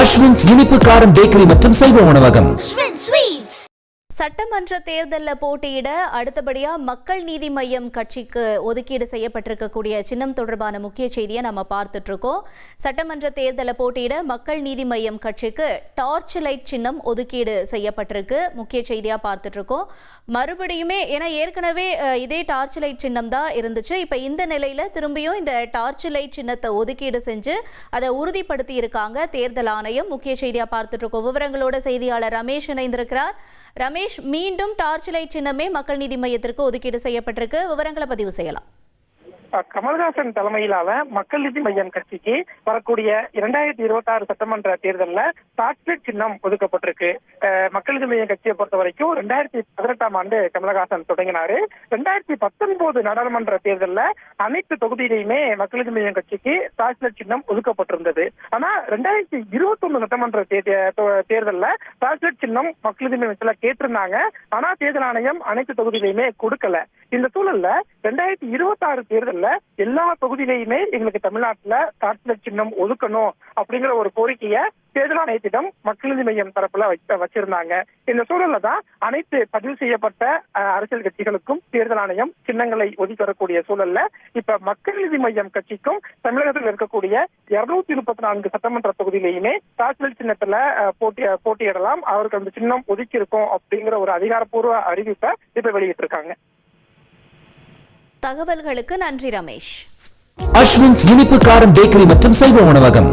அஸ்வின்ஸ் இனிப்பு காரம் பேக்கரி மற்றும் சைவ உணவகம். Schwinn சட்டமன்ற தேர்தலில் போட்டியிட அடுத்தபடியா மக்கள் நீதி மையம் கட்சிக்கு ஒதுக்கீடு செய்யப்பட்டிருக்கக்கூடிய சின்னம் தொடர்பான முக்கிய செய்தியை நம்ம பார்த்துட்டு இருக்கோம் சட்டமன்ற தேர்தலில் போட்டியிட மக்கள் நீதி மையம் கட்சிக்கு டார்ச் லைட் சின்னம் ஒதுக்கீடு செய்யப்பட்டிருக்கு. முக்கிய செய்தியா பார்த்துட்டு இருக்கோம் மறுபடியுமே ஏன்னா ஏற்கனவே இதே டார்ச் லைட் சின்னம் தான் இருந்துச்சு. இப்போ இந்த நிலையில திரும்பியும் இந்த டார்ச் லைட் சின்னத்தை ஒதுக்கீடு செஞ்சு அதை உறுதிப்படுத்தி இருக்காங்க தேர்தல் ஆணையம். முக்கிய செய்தியா பார்த்துட்டு இருக்கோம் விவரங்களோட செய்தியாளர் ரமேஷ் இணைந்திருக்கிறார். ரமேஷ் மீண்டும் டார்ச் லைட் சின்னமே மக்கள் நீதி மையத்திற்கு ஒதுக்கீடு செய்யப்பட்டிருக்கு. விவரங்களை பதிவு செய்யலாம். கமல்ஹாசன் தலைமையிலான மக்கள் நீதி மையம் கட்சிக்கு வரக்கூடிய இரண்டாயிரத்தி இருபத்தி ஆறு சட்டமன்ற தேர்தலில் டார்ச்லைட் சின்னம் ஒதுக்கப்பட்டிருக்கு. மக்கள் நீதி மையம் கட்சியை பொறுத்த வரைக்கும் ரெண்டாயிரத்தி பதினெட்டாம் ஆண்டு கமலஹாசன் தொடங்கினாரு. ரெண்டாயிரத்தி பத்தொன்பது நாடாளுமன்ற தேர்தலில் அனைத்து தொகுதியிலையுமே மக்கள் நீதி மையம் கட்சிக்கு டார்ச்லைட் சின்னம் ஒதுக்கப்பட்டிருந்தது. ஆனா ரெண்டாயிரத்தி இருபத்தி ஒன்று சட்டமன்ற தேர்தலில் தே- தேர்தல்ல சின்னம் மக்கள் நீதி மையத்துல கேட்டிருந்தாங்க. ஆனா தேர்தல் ஆணையம் அனைத்து தொகுதியிலையுமே கொடுக்கல. இந்த சூழல்ல ரெண்டாயிரத்தி இருபத்தி ஆறு தேர்தல் மட்டுமல்ல எல்லா தொகுதியிலையுமே எங்களுக்கு தமிழ்நாட்டுல டார்ச்லைட் சின்னம் ஒதுக்கணும் அப்படிங்கிற ஒரு கோரிக்கையை தேர்தல் ஆணையத்திடம் மக்கள் நீதி மையம் தரப்புல வச்சிருந்தாங்க. இந்த சூழல்ல தான் அனைத்து பதிவு செய்யப்பட்ட அரசியல் கட்சிகளுக்கும் தேர்தல் ஆணையம் சின்னங்களை ஒதுக்கி வரக்கூடிய சூழல்ல இப்ப மக்கள் நீதி மையம் கட்சிக்கும் தமிழகத்தில் இருக்கக்கூடிய இருநூத்தி முப்பத்தி நான்கு சட்டமன்ற தொகுதியிலையுமே டார்ச்லைட் சின்னத்துல போட்டி போட்டியிடலாம். அவருக்கு அந்த சின்னம் ஒதுக்கி இருக்கும் அப்படிங்கிற ஒரு அதிகாரப்பூர்வ அறிவிப்பை இப்ப வெளியிட்டிருக்காங்க. தகவல்களுக்கு நன்றி ரமேஷ் அஸ்வின்ஸ் இனிப்பு காரம் பேக்கரி மற்றும் சைவ உணவகம்.